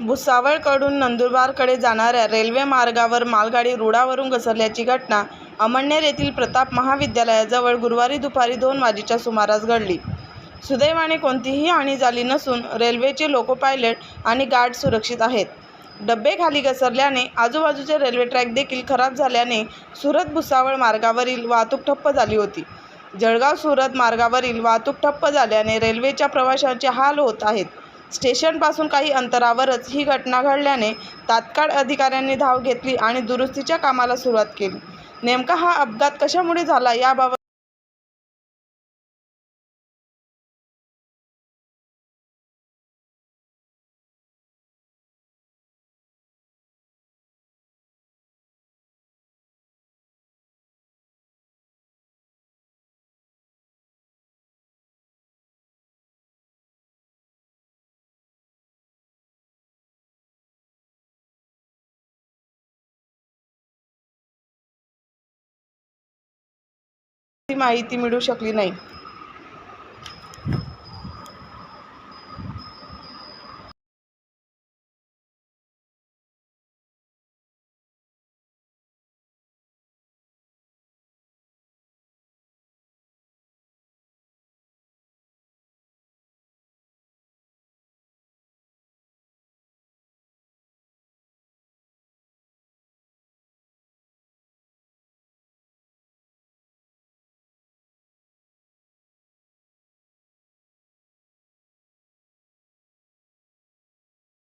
भुसावळकडून नंदुरबारकडे जाणाऱ्या रेल्वे मार्गावर मालगाडी रुळावरून घसरल्याची घटना अमळनेर येथील प्रताप महाविद्यालयाजवळ गुरुवारी दुपारी दोन वाजेच्या सुमारास घडली. सुदैवाने कोणतीही हानी झाली नसून रेल्वेचे लोको पायलट आणि गार्ड सुरक्षित आहेत. डब्बे खाली घसरल्याने आजूबाजूचे रेल्वे ट्रॅक देखील खराब झाल्याने सुरत भुसावळ मार्गावरील वाहतूक ठप्प झाली होती. जळगाव सुरत मार्गावरील वाहतूक ठप्प झाल्याने रेल्वेच्या प्रवाशांचे हाल होत आहेत. स्टेशनपासून काही अंतरावरच ही घटना घडल्याने तात्काळ अधिकाऱ्यांनी धाव घेतली आणि दुरुस्तीच्या कामाला सुरुवात केली. नेमका हा अपघात कशामुळे झाला याबाबत माहिती मिळू शकली नाही.